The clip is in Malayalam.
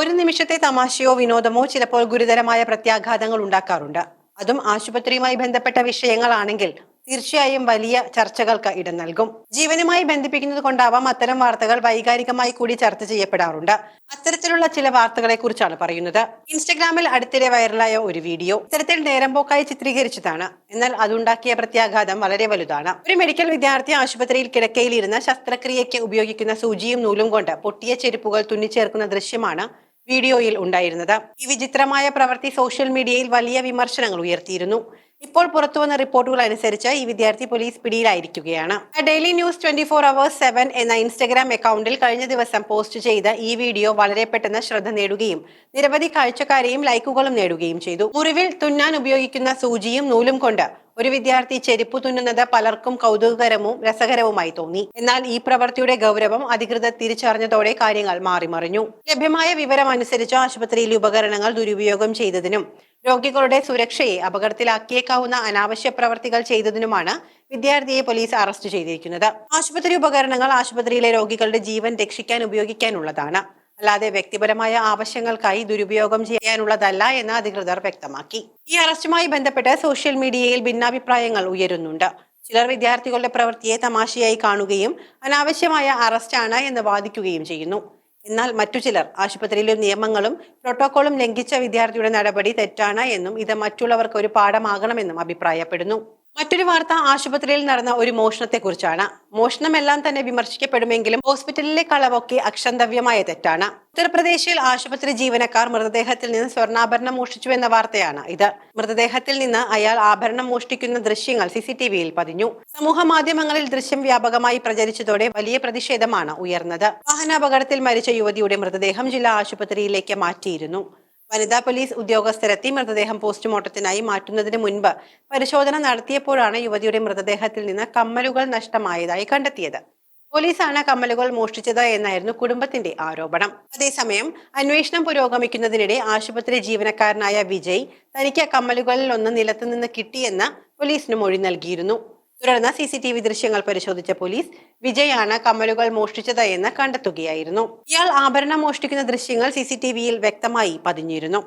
ഒരു നിമിഷത്തെ തമാശയോ വിനോദമോ ചിലപ്പോൾ ഗുരുതരമായ പ്രത്യാഘാതങ്ങൾ ഉണ്ടാക്കാറുണ്ട്. അതും ആശുപത്രിയുമായി ബന്ധപ്പെട്ട വിഷയങ്ങളാണെങ്കിൽ തീർച്ചയായും വലിയ ചർച്ചകൾക്ക് ഇടം നൽകും. ജീവനുമായി ബന്ധിപ്പിക്കുന്നത് കൊണ്ടാവാം അത്തരം വാർത്തകൾ വൈകാരികമായി കൂടി ചർച്ച ചെയ്യപ്പെടാറുണ്ട്. അത്തരത്തിലുള്ള ചില വാർത്തകളെ കുറിച്ചാണ് പറയുന്നത്. ഇൻസ്റ്റഗ്രാമിൽ അടുത്തിടെ വൈറലായ ഒരു വീഡിയോ ഇത്തരത്തിൽ നേരമ്പോക്കായി ചിത്രീകരിച്ചതാണ്. എന്നാൽ അതുണ്ടാക്കിയ പ്രത്യാഘാതം വളരെ വലുതാണ്. ഒരു മെഡിക്കൽ വിദ്യാർത്ഥി ആശുപത്രിയിൽ കിടക്കയിലിരുന്ന് ശസ്ത്രക്രിയയ്ക്ക് ഉപയോഗിക്കുന്ന സൂചിയും നൂലും കൊണ്ട് പൊട്ടിയ ചെരുപ്പുകൾ തുന്നിച്ചേർക്കുന്ന ദൃശ്യമാണ് വീഡിയോയിൽ ഉണ്ടായിരുന്നത്. ഈ വിചിത്രമായ പ്രവൃത്തി സോഷ്യൽ മീഡിയയിൽ വലിയ വിമർശനങ്ങൾ ഉയർത്തിയിരുന്നു. ഇപ്പോൾ പുറത്തുവന്ന റിപ്പോർട്ടുകൾ അനുസരിച്ച് ഈ വിദ്യാർത്ഥി police പിടിയിലായിരിക്കുകയാണ്. Daily news twenty four hours seven എന്ന ഇൻസ്റ്റഗ്രാം അക്കൗണ്ടിൽ കഴിഞ്ഞ ദിവസം പോസ്റ്റ് ചെയ്ത ഈ വീഡിയോ വളരെ പെട്ടെന്ന് ശ്രദ്ധ നേടുകയും നിരവധി കാഴ്ചക്കാരെയും ലൈക്കുകളും നേടുകയും ചെയ്തു. മുറിവിൽ തുന്നാൻ ഉപയോഗിക്കുന്ന സൂചിയും നൂലും കൊണ്ട് ഒരു വിദ്യാർത്ഥി ചെരുപ്പ് തുന്നുന്നത് പലർക്കും കൗതുകകരവും രസകരവുമായി തോന്നി. എന്നാൽ ഈ പ്രവൃത്തിയുടെ ഗൗരവം അധികൃതർ തിരിച്ചറിഞ്ഞതോടെ കാര്യങ്ങൾ മാറിമറിഞ്ഞു. ലഭ്യമായ വിവരം അനുസരിച്ച് ആശുപത്രിയിലെ ഉപകരണങ്ങൾ ദുരുപയോഗം ചെയ്തതിനും രോഗികളുടെ സുരക്ഷയെ അപകടത്തിലാക്കിയേക്കാവുന്ന അനാവശ്യ പ്രവർത്തികൾ ചെയ്തതിനുമാണ് വിദ്യാർത്ഥിയെ പോലീസ് അറസ്റ്റ് ചെയ്തിരിക്കുന്നത്. ആശുപത്രി ഉപകരണങ്ങൾ ആശുപത്രിയിലെ രോഗികളുടെ ജീവൻ രക്ഷിക്കാൻ ഉപയോഗിക്കാനുള്ളതാണ്. അല്ലാതെ വ്യക്തിപരമായ ആവശ്യങ്ങൾക്കായി ദുരുപയോഗം ചെയ്യാനുള്ളതല്ല എന്ന് അധികൃതർ വ്യക്തമാക്കി. ഈ അറസ്റ്റുമായി ബന്ധപ്പെട്ട് സോഷ്യൽ മീഡിയയിൽ ഭിന്നാഭിപ്രായങ്ങൾ ഉയരുന്നുണ്ട്. ചിലർ വിദ്യാർത്ഥികളുടെ പ്രവൃത്തിയെ തമാശയായി കാണുകയും അനാവശ്യമായ അറസ്റ്റാണ് എന്ന് വാദിക്കുകയും ചെയ്യുന്നു. എന്നാൽ മറ്റു ചിലർ ആശുപത്രിയിലെ നിയമങ്ങളും പ്രോട്ടോക്കോളും ലംഘിച്ച വിദ്യാർത്ഥിയുടെ നടപടി തെറ്റാണ് എന്നും ഇത് മറ്റുള്ളവർക്ക് ഒരു പാഠമാകണമെന്നും അഭിപ്രായപ്പെടുന്നു. മറ്റൊരു വാർത്ത ആശുപത്രിയിൽ നടന്ന ഒരു മോഷണത്തെക്കുറിച്ചാണ്. മോഷണമെല്ലാം തന്നെ വിമർശിക്കപ്പെടുമെങ്കിലും ഹോസ്പിറ്റലിലെ കളവൊക്കെ അക്ഷന്തവ്യമായ തെറ്റാണ്. ഉത്തർപ്രദേശിൽ ആശുപത്രി ജീവനക്കാർ മൃതദേഹത്തിൽ നിന്ന് സ്വർണാഭരണം മോഷ്ടിച്ചു എന്ന വാർത്തയാണ് ഇത്. മൃതദേഹത്തിൽ നിന്ന് അയാൾ ആഭരണം മോഷ്ടിക്കുന്ന ദൃശ്യങ്ങൾ സി സി ടി വിയിൽ പതിഞ്ഞു. സമൂഹ മാധ്യമങ്ങളിൽ ദൃശ്യം വ്യാപകമായി പ്രചരിച്ചതോടെ വലിയ പ്രതിഷേധമാണ് ഉയർന്നത്. വാഹനാപകടത്തിൽ മരിച്ച യുവതിയുടെ മൃതദേഹം ജില്ലാ ആശുപത്രിയിലേക്ക് മാറ്റിയിരുന്നു. വനിതാ പോലീസ് ഉദ്യോഗസ്ഥരെത്തി മൃതദേഹം പോസ്റ്റ്മോർട്ടത്തിനായി മാറ്റുന്നതിന് മുൻപ് പരിശോധന നടത്തിയപ്പോഴാണ് യുവതിയുടെ മൃതദേഹത്തിൽ നിന്ന് കമ്മലുകൾ നഷ്ടമായതായി കണ്ടെത്തിയത്. പോലീസാണ് കമ്മലുകൾ മോഷ്ടിച്ചത് എന്നായിരുന്നു കുടുംബത്തിന്റെ ആരോപണം. അതേസമയം അന്വേഷണം പുരോഗമിക്കുന്നതിനിടെ ആശുപത്രി ജീവനക്കാരനായ വിജയ് തനിക്ക് കമ്മലുകളിൽ ഒന്ന് നിലത്തുനിന്ന് കിട്ടിയെന്ന് പോലീസിന് മൊഴി നൽകിയിരുന്നു. തുടർന്ന് സി സി ടി വി ദൃശ്യങ്ങൾ പരിശോധിച്ച പോലീസ് വിജയാണ് കമ്മലുകൾ മോഷ്ടിച്ചത് എന്ന് കണ്ടെത്തുകയായിരുന്നു. ഇയാൾ ആഭരണം മോഷ്ടിക്കുന്ന ദൃശ്യങ്ങൾ സി സി ടി വിയിൽ വ്യക്തമായി പതിഞ്ഞിരുന്നു.